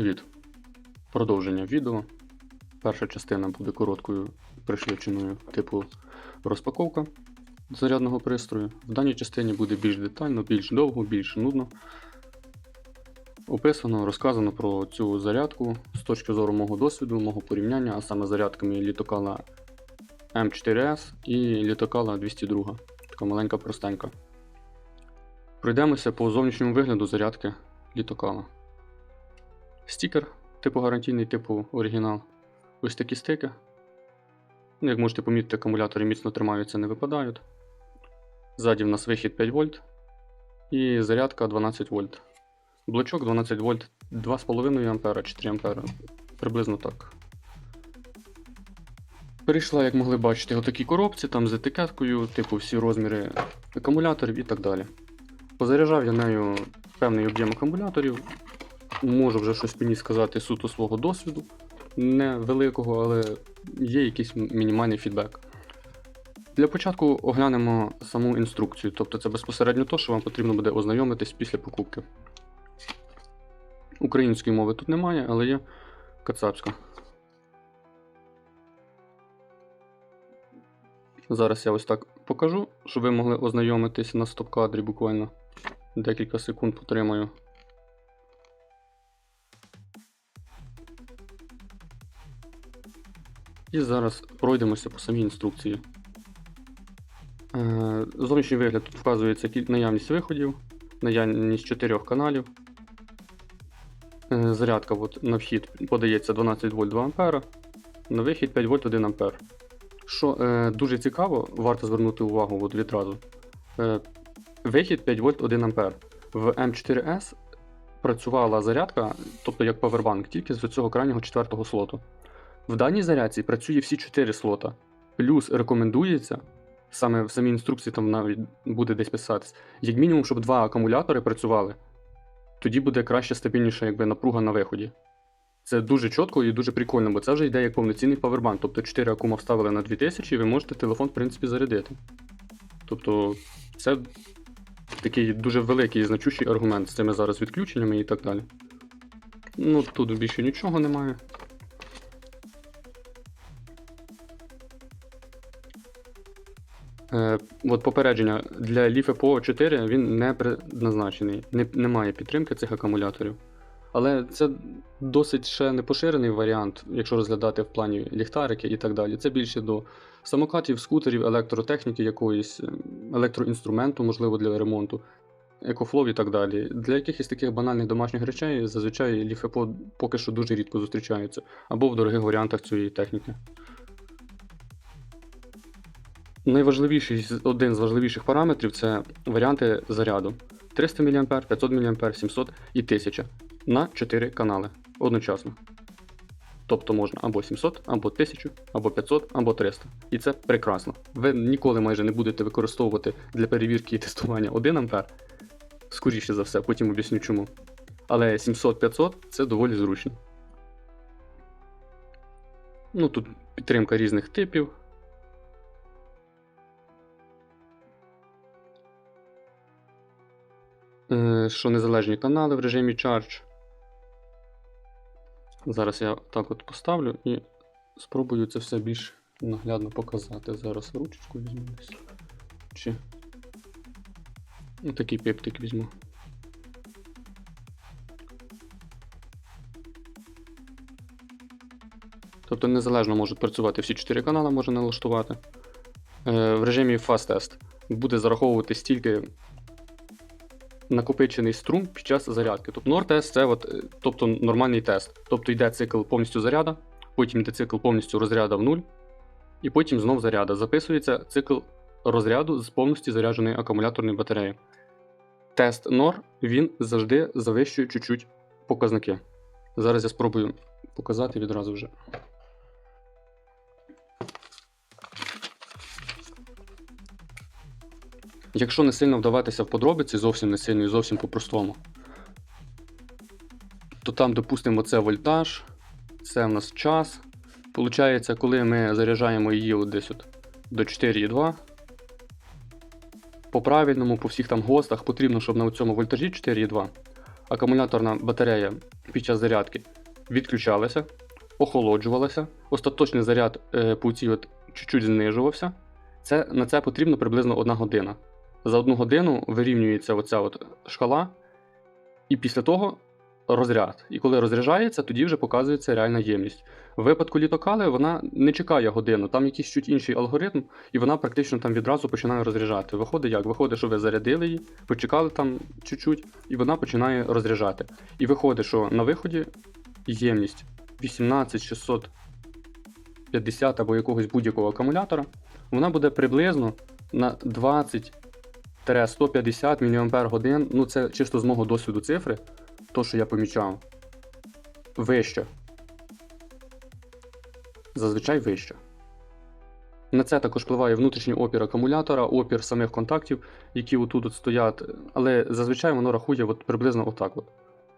Привіт! Продовження відео. Перша частина буде короткою пришвидшеною типу розпаковка зарядного пристрою. В даній частині буде більш детально, більш довго, більш нудно. Описано, розказано про цю зарядку з точки зору мого досвіду, мого порівняння, а саме зарядками літокала М4S і літокала 202. Така маленька простенька. Пройдемося по зовнішньому вигляду зарядки літокала. Стікер, типу гарантійний, типу оригінал. Ось такі стики. Ну, як можете помітити, акумулятори міцно тримаються, не випадають. Ззаді в нас вихід 5 вольт і зарядка 12 вольт. Блочок 12 вольт 2,5 А, 4 А. Приблизно так. Перейшла, як могли бачити, у такій коробці, там з етикеткою, типу всі розміри акумуляторів і так далі. Позаряджав я нею певний об'єм акумуляторів. Можу вже щось мені сказати суто свого досвіду. Невеликого, але є якийсь мінімальний фідбек. Для початку оглянемо саму інструкцію, тобто це безпосередньо то, що вам потрібно буде ознайомитись після покупки. Української мови тут немає, але є кацапська. Зараз я ось так покажу, щоб ви могли ознайомитись на стоп-кадрі буквально декілька секунд потримаю. І зараз пройдемося по самій інструкції. Е, Зовнішній вигляд тут вказується наявність виходів, наявність 4 каналів. Е, Зарядка от, на вхід подається 12 вольт 2 А, на вихід 5 вольт 1 А. Що е, дуже цікаво, варто звернути увагу от відразу. Е, вихід 5 вольт 1 А. В М4S працювала зарядка, тобто як павербанк, тільки з цього крайнього четвертого слоту. В даній зарядці працює всі 4 слота. Плюс рекомендується, саме в самій інструкції там навіть буде десь писатись, як мінімум, щоб два акумулятори працювали. Тоді буде краще стабільніша якби, напруга на виході. Це дуже чітко і дуже прикольно, бо це вже йде як повноцінний павербанк. Тобто 4 акума вставили на 2000 і ви можете телефон, в принципі, зарядити. Тобто, це такий дуже великий і значущий аргумент з цими зараз відключеннями і так далі. Ну, тут більше нічого немає. Е, от попередження для Leaf EPO 4 він не предназначений, не, немає підтримки цих акумуляторів. Але це досить ще не поширений варіант, якщо розглядати в плані ліхтарики і так далі. Це більше до самокатів, скутерів, електротехніки, якоїсь е, електроінструменту, можливо, для ремонту, екофлов і так далі. Для якихось таких банальних домашніх речей зазвичай EPO поки що дуже рідко зустрічаються, або в дорогих варіантах цієї техніки. Найважливіший, один з важливіших параметрів це варіанти заряду. 300 мА, 500 мА, 700 і 1000 на 4 канали одночасно. Тобто можна або 700, або 1000, або 500, або 300. І це прекрасно. Ви ніколи майже не будете використовувати для перевірки і тестування 1 А. Скоріше за все, потім об'ясню чому. Але 700-500 це доволі зручно. Ну тут підтримка різних типів. Що незалежні канали в режимі Charge. Зараз я так от поставлю і спробую це все більш наглядно показати. Зараз ручечку візьму десь. Чи такий пептик візьму. Тобто незалежно можуть працювати всі 4 канали, можна налаштувати. Е, в режимі Fast Test буде зараховувати стільки накопичений струм під час зарядки. Тобто NOR-тест це от, е, тобто нормальний тест. Тобто йде цикл повністю заряда, потім йде цикл повністю розряда в нуль, і потім знов заряда. Записується цикл розряду з повністю зарядженої акумуляторної батареї. Тест NOR він завжди завищує чуть-чуть показники. Зараз я спробую показати відразу вже. Якщо не сильно вдаватися в подробиці, зовсім не сильно і зовсім по-простому, то там, допустимо, це вольтаж, це в нас час. Получається, коли ми заряджаємо її от десь от до 4,2. По правильному, по всіх там ГОСТах потрібно, щоб на цьому вольтажі 4,2 акумуляторна батарея під час зарядки відключалася, охолоджувалася, остаточний заряд е, по цій от чуть-чуть знижувався. Це, на це потрібно приблизно одна година. За одну годину вирівнюється оця от шкала, і після того розряд. І коли розряджається, тоді вже показується реальна ємність. В випадку літокали вона не чекає годину, там якийсь чуть інший алгоритм, і вона практично там відразу починає розряджати. Виходить як? Виходить, що ви зарядили її, почекали там чуть-чуть, і вона починає розряджати. І виходить, що на виході ємність 18650 або якогось будь-якого акумулятора, вона буде приблизно на 20-150 мАч. Ну, це чисто з мого досвіду цифри, то, що я помічав. Вище. Зазвичай вище. На це також впливає внутрішній опір акумулятора, опір самих контактів, які отут от стоять, але зазвичай воно рахує от приблизно отак. От.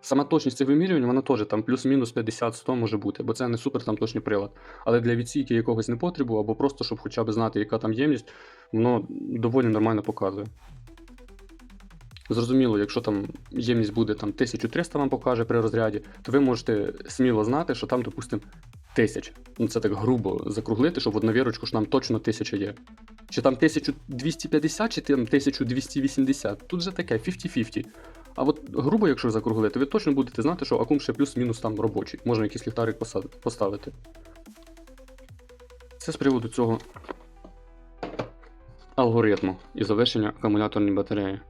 Сама точність цих вимірювань, вона теж там плюс-мінус 50-100 може бути, бо це не супер там точний прилад. Але для відсійки якогось непотребу, або просто, щоб хоча б знати, яка там ємність, воно доволі нормально показує. Зрозуміло, якщо там ємність буде там 1300 вам покаже при розряді, то ви можете сміло знати, що там, допустимо, 1000. Ну це так грубо закруглити, щоб в одну що нам точно 1000 є. Чи там 1250, чи там 1280. Тут же таке 50-50. А от грубо, якщо закруглити, ви точно будете знати, що акум ще плюс-мінус там робочий. Можна якийсь ліхтарик поставити. Це з приводу цього алгоритму і завершення акумуляторної батареї.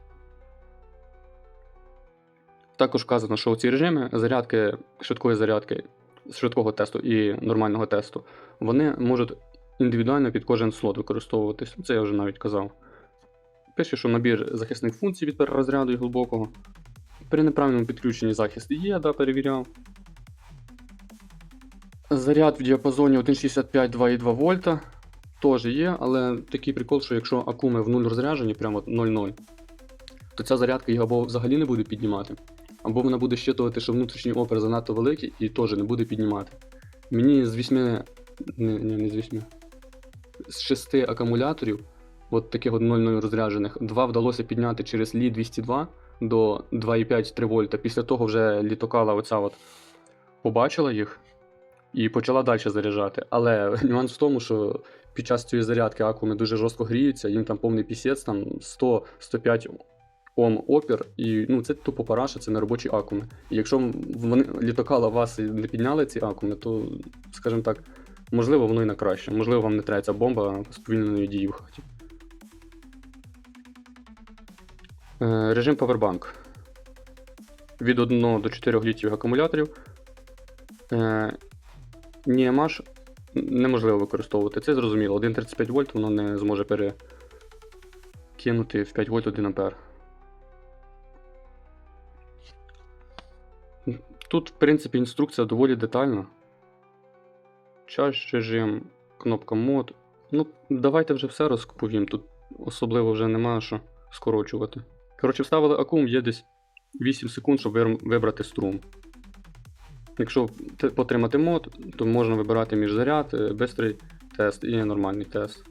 Також вказано, що у ці режими зарядки, швидкої зарядки, швидкого тесту і нормального тесту, вони можуть індивідуально під кожен слот використовуватись. Це я вже навіть казав. Пише, що набір захисних функцій від перерозряду і глибокого. При неправильному підключенні захист є, да, перевіряв. Заряд в діапазоні 1,65-2,2 вольта теж є, але такий прикол, що якщо акуми в нуль розряджені, прямо от 0,0, то ця зарядка їх або взагалі не буде піднімати, або вона буде щитувати, що внутрішній опір занадто великий і теж не буде піднімати. Мені з 8, не, не, не з 8, з 6 акумуляторів, от таких от 0,0 розряджених, два вдалося підняти через Лі 202 до 2,5-3 вольта. Після того вже літокала оця от побачила їх і почала далі заряджати. Але нюанс в тому, що під час цієї зарядки акуми дуже жорстко гріються, їм там повний пісець, там 100-105 Ом опір, і ну це тупо параша, це не робочі акуми. І якщо вони літокала вас і не підняли ці акуми, то, скажімо так, можливо, воно і на краще. Можливо, вам не треба ця бомба сповільненої дії в хаті. Е, Режим Powerbank. Від 1 до 4 літрів акумуляторів. Е, NIMH неможливо використовувати. Це зрозуміло. 1,35 вольт воно не зможе перекинути в 5 вольт 1 ампер. Тут, в принципі, інструкція доволі детальна. Час режим, кнопка мод. Ну, давайте вже все розповім. Тут особливо вже нема що скорочувати. Коротше, вставили акум, є десь 8 секунд, щоб вибрати струм. Якщо потримати мод, то можна вибирати між заряд, е, бистрий тест і нормальний тест.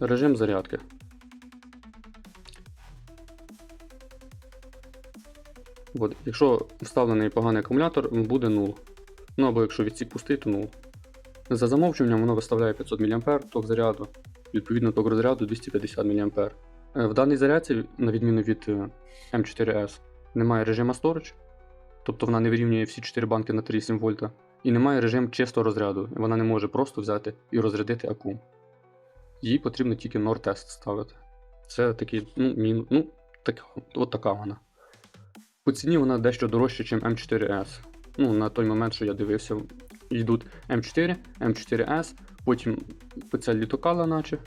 Режим зарядки. От, якщо вставлений поганий акумулятор, буде 0. Ну або якщо відсік пустий, то 0. За замовчуванням воно виставляє 500 мА ток заряду, відповідно ток розряду 250 мА. Е, В даній зарядці, на відміну від е, M4S, немає режиму Storage, тобто вона не вирівнює всі 4 банки на 3,7 вольта, і немає режиму чистого розряду. Вона не може просто взяти і розрядити акум. Їй потрібно тільки NOR-тест ставити. Це такий, ну, мін... ну така, от така вона. По ціні вона дещо дорожча, ніж M4S. Ну, на той момент, що я дивився, йдуть M4, M4S, потім ця літокала, наче.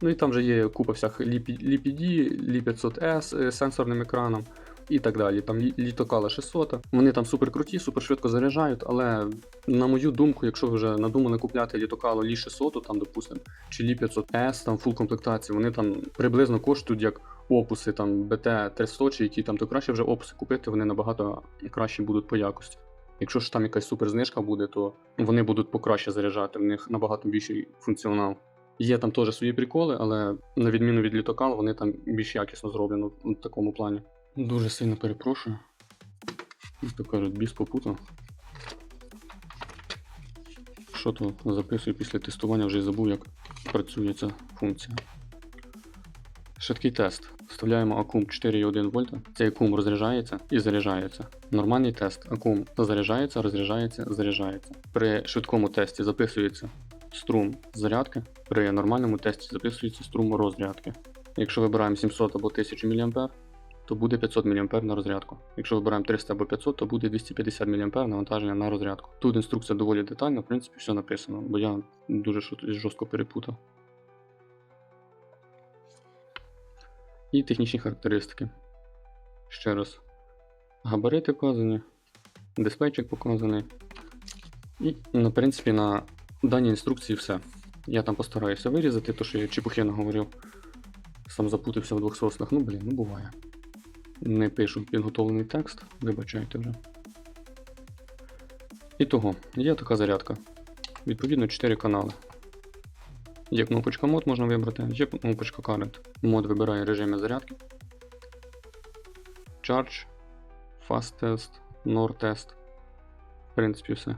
Ну і там вже є купа всяких LiPD, Li500S з сенсорним екраном і так далі. Там літокала 600. Вони там супер круті, супер швидко заряджають, але на мою думку, якщо ви вже надумали купляти літокало Li 600, там, допустимо, чи Li 500S, там фул комплектації, вони там приблизно коштують як опуси, там BT 300 чи які там, то краще вже опуси купити, вони набагато кращі будуть по якості. Якщо ж там якась супер знижка буде, то вони будуть покраще заряджати, в них набагато більший функціонал. Є там теж свої приколи, але на відміну від літокал, вони там більш якісно зроблено в такому плані. Дуже сильно перепрошую. То кажуть, біс попутав. Що то записую після тестування, вже й забув, як працює ця функція. Швидкий тест. Вставляємо акум 4,1 вольта. Цей акум розряджається і заряджається. Нормальний тест. Акум заряджається, розряджається, заряджається. При швидкому тесті записується струм зарядки, при нормальному тесті записується струм розрядки. Якщо вибираємо 700 або 1000 мА, то буде 500 мА на розрядку. Якщо вибираємо 300 або 500, то буде 250 мА навантаження на розрядку. Тут інструкція доволі детальна, в принципі, все написано, бо я дуже жорстко перепутав. І технічні характеристики. Ще раз. Габарити вказані, дисплейчик показаний. І, ну, в принципі, на даній інструкції все. Я там постараюся вирізати, то що я чепухи наговорив. Сам запутався в двох соснах. Ну, блін, ну буває. Не пишу підготовлений текст, вибачайте вже. І того, є така зарядка. Відповідно, 4 канали. Є кнопочка мод можна вибрати, є кнопочка Current. Мод вибирає режими зарядки. Charge, Fast Test, NOR Test. В принципі, все.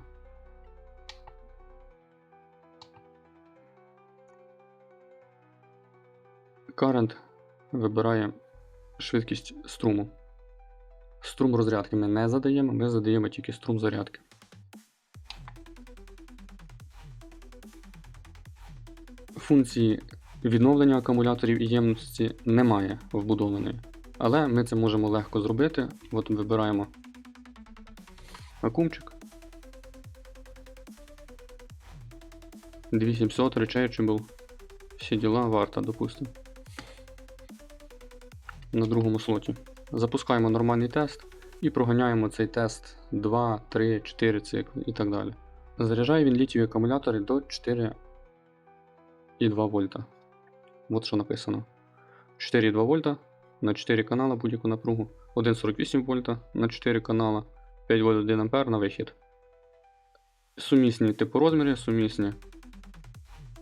Current вибирає швидкість струму. Струм розрядки ми не задаємо, ми задаємо тільки струм зарядки. Функції відновлення акумуляторів і ємності немає вбудованої. Але ми це можемо легко зробити. От вибираємо акумчик. 2700 Reachable. Всі діла варта, допустимо. На другому слоті. Запускаємо нормальний тест і проганяємо цей тест 2, 3, 4 цикли і так далі. Заряджає він літієві акумулятори до 4,2 вольта. От що написано. 4,2 вольта на 4 канала будь-яку напругу, 1,48 вольта на 4 канала, 5 вольт 1 ампер на вихід. Сумісні типу розміри, сумісні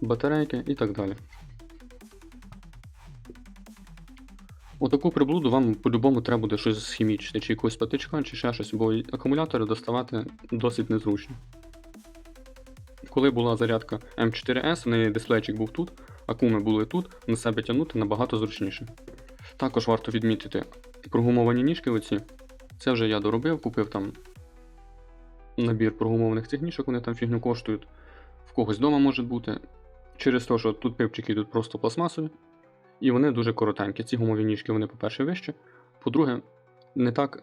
батарейки і так далі. Отаку приблуду вам по-любому треба буде щось схімічити, чи якогось патичка, чи ще щось, бо акумулятори доставати досить незручно. Коли була зарядка М4S, в неї дисплейчик був тут, акуми були тут, на себе тягнути набагато зручніше. Також варто відмітити прогумовані ніжки оці. Це вже я доробив, купив там набір прогумованих цих ніжок, вони там фігню коштують. В когось вдома може бути. Через те, що тут пивчики йдуть просто пластмасові, і вони дуже коротенькі. Ці гумові ніжки, вони, по-перше, вищі, по-друге, не так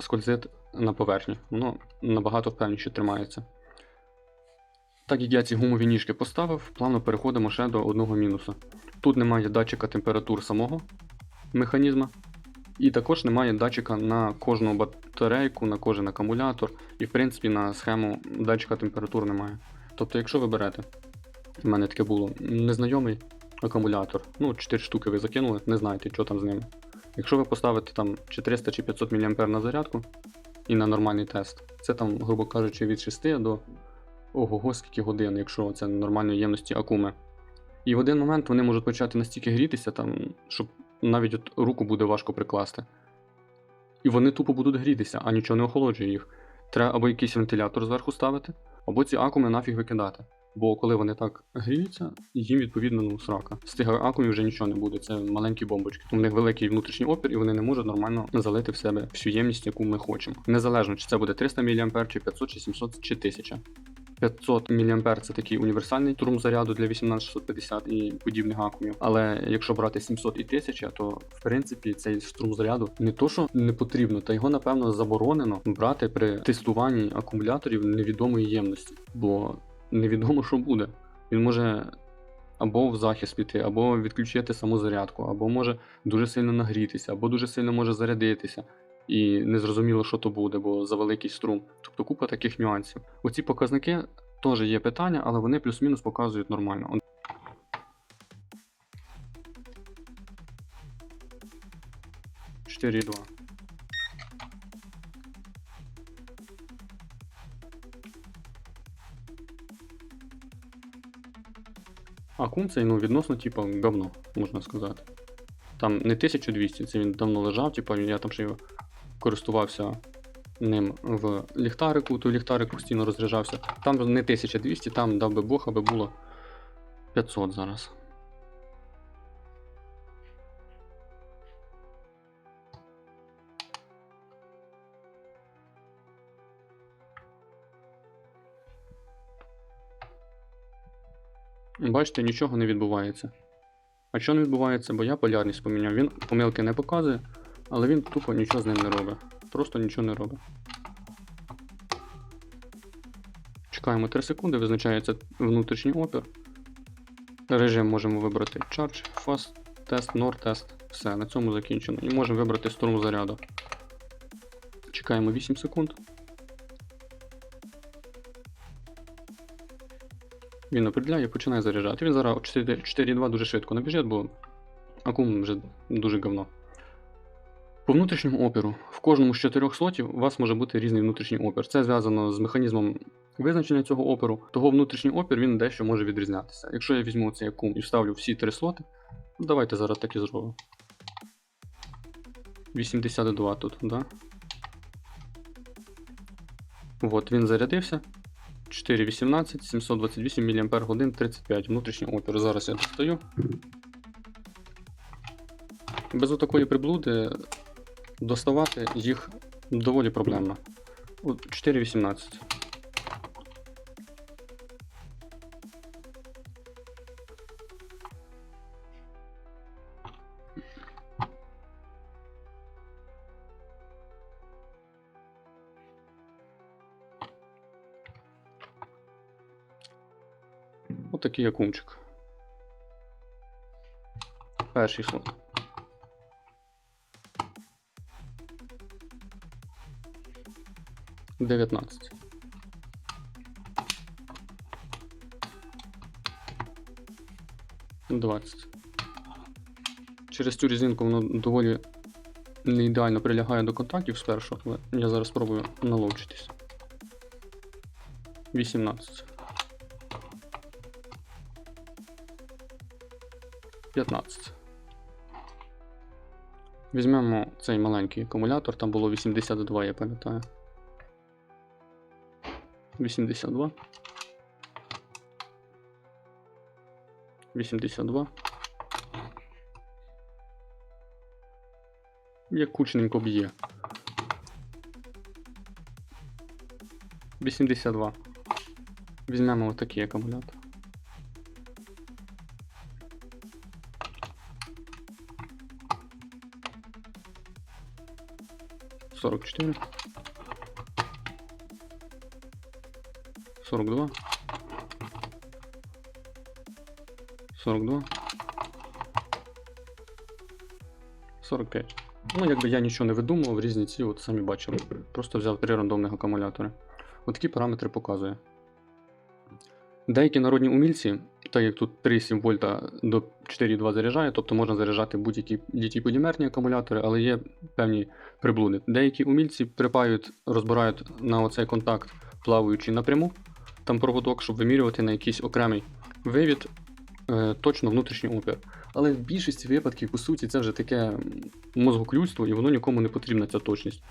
скользить на поверхні, воно набагато впевніше тримається. Так як я ці гумові ніжки поставив, плавно переходимо ще до одного мінуса. Тут немає датчика температур самого механізма, і також немає датчика на кожну батарейку, на кожен акумулятор, і в принципі на схему датчика температур немає. Тобто, якщо ви берете, в мене таке було незнайомий акумулятор, ну 4 штуки ви закинули, не знаєте, що там з ними. Якщо ви поставите там 400 чи 500 мА на зарядку і на нормальний тест, це там, грубо кажучи, від 6 до ого-го скільки годин, якщо це нормальної ємності акуми. І в один момент вони можуть почати настільки грітися, там, щоб навіть от руку буде важко прикласти. І вони тупо будуть грітися, а нічого не охолоджує їх. Треба або якийсь вентилятор зверху ставити, або ці акуми нафіг викидати. Бо коли вони так гріються, їм відповідно ну, срака. З тих акумів вже нічого не буде, це маленькі бомбочки. У них великий внутрішній опір, і вони не можуть нормально залити в себе всю ємність, яку ми хочемо. Незалежно, чи це буде 300 мА, чи 500, чи 700, чи 1000. 500 мА це такий універсальний турм заряду для 18650 і подібних акумів. Але якщо брати 700 і 1000, то в принципі цей струм заряду не то, що не потрібно, та його напевно заборонено брати при тестуванні акумуляторів невідомої ємності, бо невідомо, що буде. Він може або в захист піти, або відключити саму зарядку, або може дуже сильно нагрітися, або дуже сильно може зарядитися. І незрозуміло, що то буде, бо за великий струм. Тобто купа таких нюансів. Оці показники теж є питання, але вони плюс-мінус показують нормально. Чотири два. Акум цей ну, відносно, типу, говно, можна сказати. Там не 1200, це він давно лежав, типу, я там ще його користувався ним в ліхтарику, той ліхтарик постійно розряджався. Там не 1200, там дав би Бог, аби було 500 зараз. Бачите, нічого не відбувається. А що не відбувається? Бо я полярність поміняв. Він помилки не показує, але він тупо нічого з ним не робить. Просто нічого не робить. Чекаємо 3 секунди, визначається внутрішній опір. Режим можемо вибрати Charge, Fast Test, Nord Test. Все, на цьому закінчено. І можемо вибрати струм заряду. Чекаємо 8 секунд. Він определяє і починає заряджати. Він зараз 4,2 дуже швидко набіжить, бо акум вже дуже говно. По внутрішньому опіру. В кожному з чотирьох слотів у вас може бути різний внутрішній опір. Це зв'язано з механізмом визначення цього опіру. Того внутрішній опір він дещо може відрізнятися. Якщо я візьму цей акум і вставлю всі три слоти, ну, давайте зараз так і зробимо. 82 тут, да? От, він зарядився. 4,18, 728 мАч 35 внутрішній опір. Зараз я достаю. Без отакої приблуди доставати їх доволі проблемно. 4,18. Отакий От якунчик. Перший слон. 19. Двадцять. Через цю різинку воно доволі не ідеально прилягає до контактів спершу, але я зараз спробую наловчитись. 18. 15. Візьмемо цей маленький акумулятор, там було 82, я пам'ятаю. 82. 82. Як кучненько б'є. 82. Візьмемо отакий акумулятор. Сорок чотири. Сорок два. Сорок два. Сорок п'ять. Ну, якби я нічого не видумував, різні ці, от самі бачили. Просто взяв три рандомних акумулятори. От такі параметри показує. Деякі народні умільці, так як тут 3,7 вольта до 4,2 заряджає, тобто можна заряджати будь-які літій полімерні акумулятори, але є певні приблуди. Деякі умільці припають, розбирають на оцей контакт, плаваючи напряму, там проводок, щоб вимірювати на якийсь окремий вивід е, точно внутрішній опір. Але в більшості випадків, по суті, це вже таке мозгоклюдство, і воно нікому не потрібна ця точність.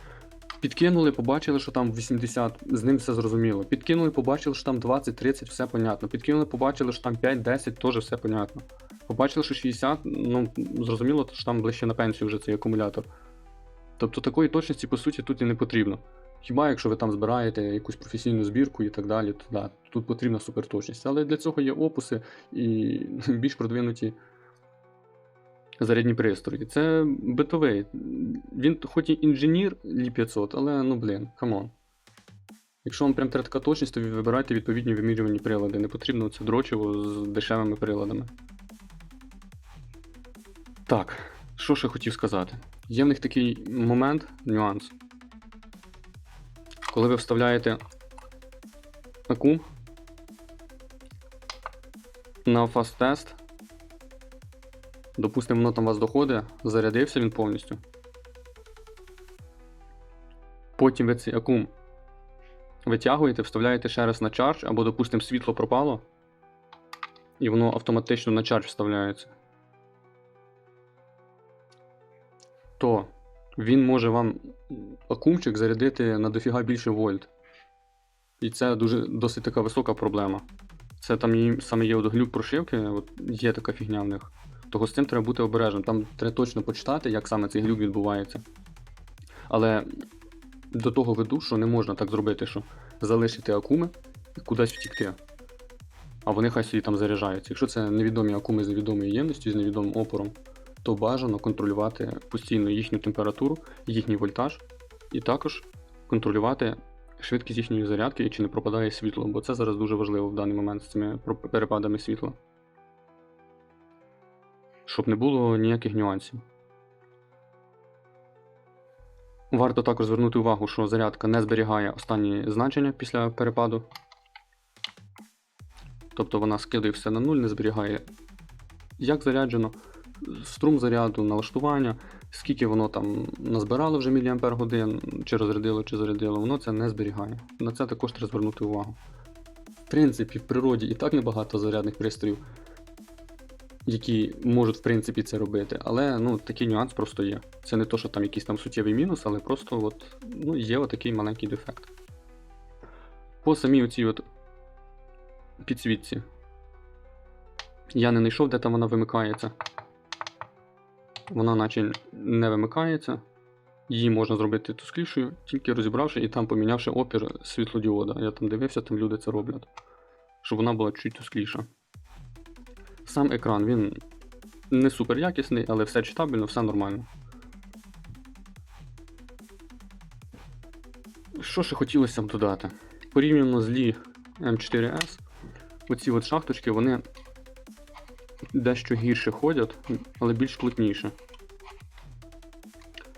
Підкинули, побачили, що там 80, з ним все зрозуміло. Підкинули, побачили, що там 20-30, все понятно. Підкинули, побачили, що там 5-10, теж все понятно. Побачили, що 60, ну зрозуміло, що там ближче на пенсію вже цей акумулятор. Тобто такої точності, по суті, тут і не потрібно. Хіба якщо ви там збираєте якусь професійну збірку і так далі, то да, тут потрібна суперточність. Але для цього є опуси і більш продвинуті зарядні пристрої. Це битовий. Він хоч і інженір Лі 500, але ну блін, камон. Якщо вам прям треба така точність, то ви вибирайте відповідні вимірювані прилади. Не потрібно це дрочево з дешевими приладами. Так, що ще хотів сказати? Є в них такий момент, нюанс. Коли ви вставляєте акум на фаст-тест, допустимо, воно там у вас доходить, зарядився він повністю. Потім ви цей акум витягуєте, вставляєте ще раз на чардж, або, допустимо, світло пропало. і воно автоматично на чардж вставляється, то він може вам акумчик зарядити на дофіга більше вольт. І це дуже досить така висока проблема. Це там є, саме є от глюк прошивки, от є така фігня в них. Того з цим треба бути обережним. Там треба точно почитати, як саме цей глюк відбувається. Але до того веду, що не можна так зробити, що залишити акуми і кудись втікти. А вони хай собі там заряджаються. Якщо це невідомі акуми з невідомою ємністю, з невідомим опором, то бажано контролювати постійно їхню температуру, їхній вольтаж, і також контролювати швидкість їхньої зарядки і чи не пропадає світло, бо це зараз дуже важливо в даний момент з цими перепадами світла. Щоб не було ніяких нюансів. Варто також звернути увагу, що зарядка не зберігає останні значення після перепаду. Тобто вона скидає все на нуль, не зберігає, як заряджено, струм заряду, налаштування, скільки воно там назбирало вже міліампер годин, чи розрядило, чи зарядило, воно це не зберігає. На це також треба звернути увагу. В принципі, в природі і так небагато зарядних пристроїв, які можуть в принципі це робити, але ну, такий нюанс просто є. Це не то, що там якийсь там суттєвий мінус, але просто от, ну, є отакий маленький дефект. По самій оцій от підсвітці. Я не знайшов, де там вона вимикається. Вона наче не вимикається. Її можна зробити тусклішою, тільки розібравши і там помінявши опір світлодіода. Я там дивився, там люди це роблять. Щоб вона була чуть тускліша. Сам екран він не супер якісний, але все читабельно, все нормально. Що ще хотілося б додати? Порівняно з Lee M4S, оці от шахточки, вони дещо гірше ходять, але більш плотніше.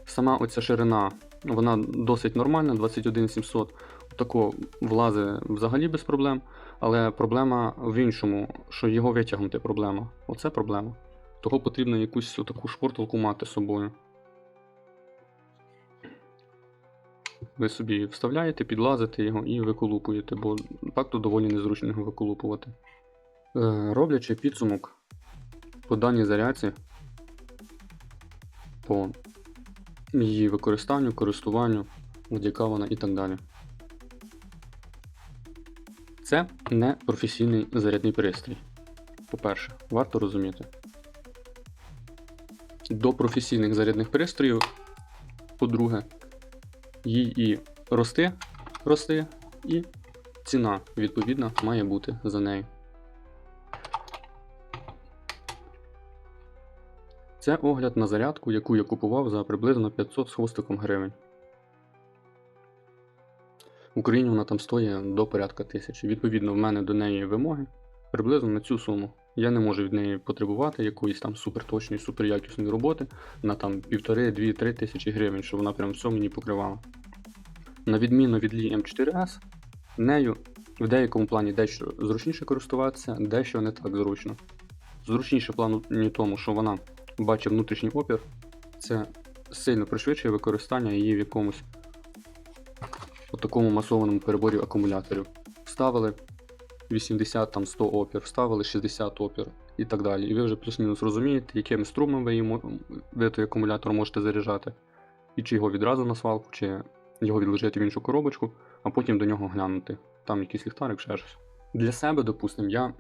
Сама оця ширина, вона досить нормальна, 21700. Тако влазить взагалі без проблем, але проблема в іншому, що його витягнути проблема. Оце проблема. Того потрібно якусь таку шпорталку мати з собою. Ви собі вставляєте, підлазите його і виколупуєте, бо так то доволі незручно його виколупувати. Е, роблячи підсумок по даній зарядці, по її використанню, користуванню, от яка вона і так далі. Це не професійний зарядний пристрій. По-перше, варто розуміти. До професійних зарядних пристроїв, по-друге, їй і рости, рости, і ціна, відповідна, має бути за нею. Це огляд на зарядку, яку я купував за приблизно 500 з хвостиком гривень. В Україні вона там стоїть до порядка тисячі. Відповідно, в мене до неї вимоги приблизно на цю суму. Я не можу від неї потребувати якоїсь там суперточної, суперякісної роботи на там півтори, дві, три тисячі гривень, щоб вона прям все мені покривала. На відміну від Lee M4S, нею в деякому плані дещо зручніше користуватися, дещо не так зручно. Зручніше в плані тому, що вона бачить внутрішній опір, це сильно пришвидшує використання її в якомусь такому масованому переборі акумуляторів. Вставили 80 там 100 опір, вставили 60 опір і так далі. І ви вже плюс-мінус розумієте, яким струмом ви, її, ви той акумулятор можете заряджати, і чи його відразу на свалку, чи його відложити в іншу коробочку, а потім до нього глянути. Там якийсь ліхтарик, ще щось. Для себе, допустимо, я.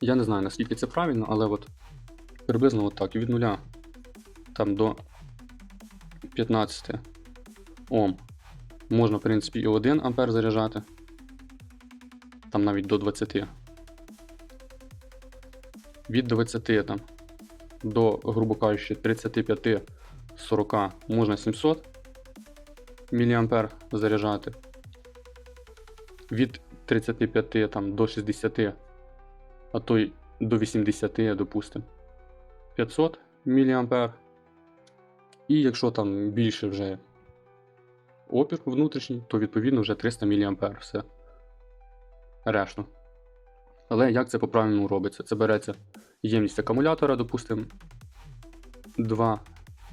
Я не знаю, наскільки це правильно, але от приблизно от так, від нуля там до 15 Ом. Можна, в принципі, і 1 ампер заряджати. Там навіть до 20. Від 20 там до, грубо кажучи, 35-40 можна 700 мА заряджати. Від 35 там, до 60, а то й до 80, допустимо, 500 мА. І якщо там більше вже опір внутрішній, то відповідно вже 300 мА все. Решту. Але як це по-правильному робиться? Це береться ємність акумулятора, допустимо, 2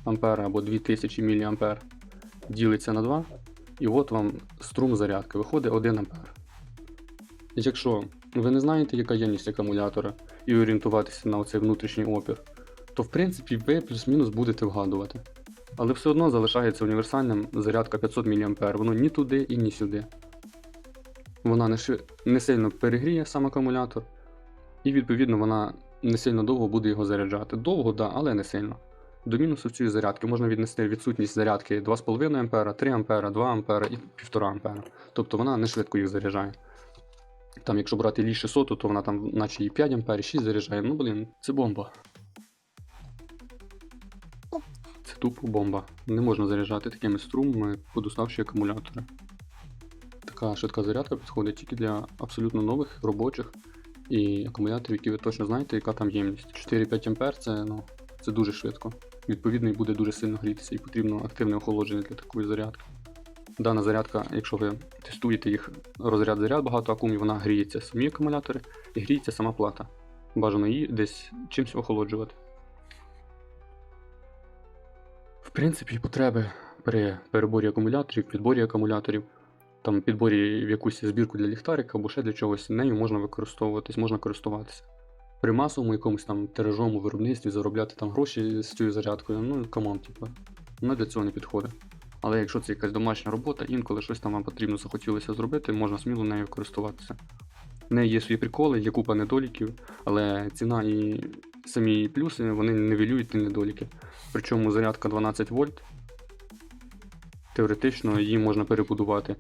А або 2000 мА, ділиться на 2, і от вам струм зарядки виходить 1 А. Якщо ви не знаєте, яка ємність акумулятора, і орієнтуватися на оцей внутрішній опір, то в принципі ви плюс-мінус будете вгадувати. Але все одно залишається універсальним зарядка 500 мА, воно ні туди і ні сюди. Вона не, ши- не сильно перегріє сам акумулятор, і відповідно вона не сильно довго буде його заряджати. Довго, да, але не сильно. До мінусу цієї зарядки можна віднести відсутність зарядки 2,5 А, 3 А, 2 А і 1,5 А. Тобто вона не швидко їх заряджає. Там, якщо брати лі 600, то вона там наче і 5 А, і 6 заряджає. Ну, блін, це бомба. Це тупо бомба. Не можна заряджати такими струмами подуставші акумулятори. Така швидка зарядка підходить тільки для абсолютно нових робочих і акумуляторів, які ви точно знаєте, яка там ємність. 4-5 А це, ну, це дуже швидко. Відповідно, і буде дуже сильно грітися, і потрібно активне охолодження для такої зарядки. Дана зарядка, якщо ви тестуєте їх розряд заряд багато акумів, вона гріється самі акумулятори і гріється сама плата. Бажано її десь чимось охолоджувати. В принципі, потреби при переборі акумуляторів, підборі акумуляторів, там підборі в якусь збірку для ліхтарика або ще для чогось, нею можна використовуватись, можна користуватися. При масовому якомусь там тиражому виробництві заробляти там гроші з цією зарядкою, ну камон, типу, вона для цього не підходить. Але якщо це якась домашня робота, інколи щось там вам потрібно захотілося зробити, можна сміло нею користуватися. В неї є свої приколи, є купа недоліків, але ціна і самі плюси вони нивелюють ті недоліки. Причому зарядка 12 вольт. Теоретично її можна перебудувати.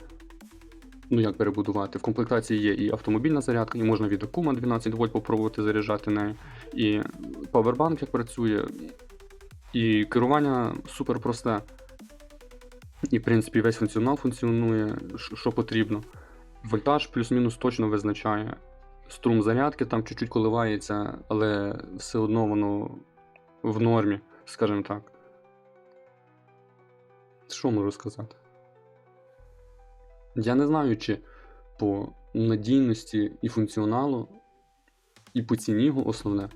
Ну як перебудувати? В комплектації є і автомобільна зарядка, і можна від акума 12 вольт попробувати заряджати нею, і павербанк як працює, і керування супер просте. І, в принципі, весь функціонал функціонує, що- потрібно. Вольтаж плюс-мінус точно визначає. Струм зарядки там чуть-чуть коливається, але все одно воно в нормі, скажімо так. Що можу сказати? Я не знаю, чи по надійності і функціоналу, і по ціні основне,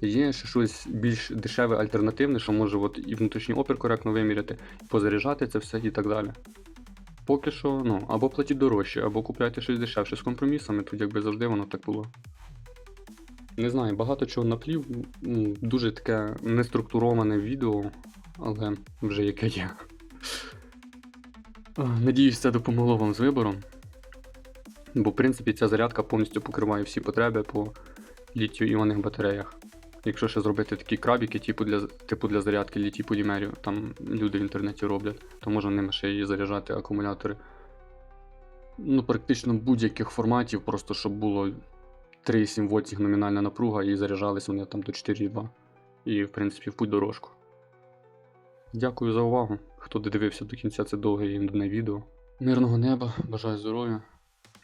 є ще щось більш дешеве альтернативне, що може от і внутрішній опір коректно виміряти, позаряджати це все і так далі. Поки що, ну, або платіть дорожче, або купляйте щось дешевше з компромісами, тут якби завжди воно так було. Не знаю, багато чого наплів, дуже таке неструктуроване відео, але вже яке є. Надіюсь, це допомогло вам з вибором. Бо, в принципі, ця зарядка повністю покриває всі потреби по літію-іонних батареях. Якщо ще зробити такі крабіки, типу для, типу для зарядки літій полімерів, там люди в інтернеті роблять, то можна ними ще і заряджати акумулятори. Ну, практично будь-яких форматів, просто щоб було 3,7 вольт їх номінальна напруга і заряджались вони там до 4,2. І, в принципі, в путь дорожку. Дякую за увагу. Хто додивився до кінця це довге і нудне відео. Мирного неба, бажаю здоров'я.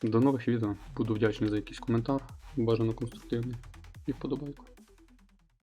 До нових відео. Буду вдячний за якийсь коментар, бажано конструктивний. І вподобайку.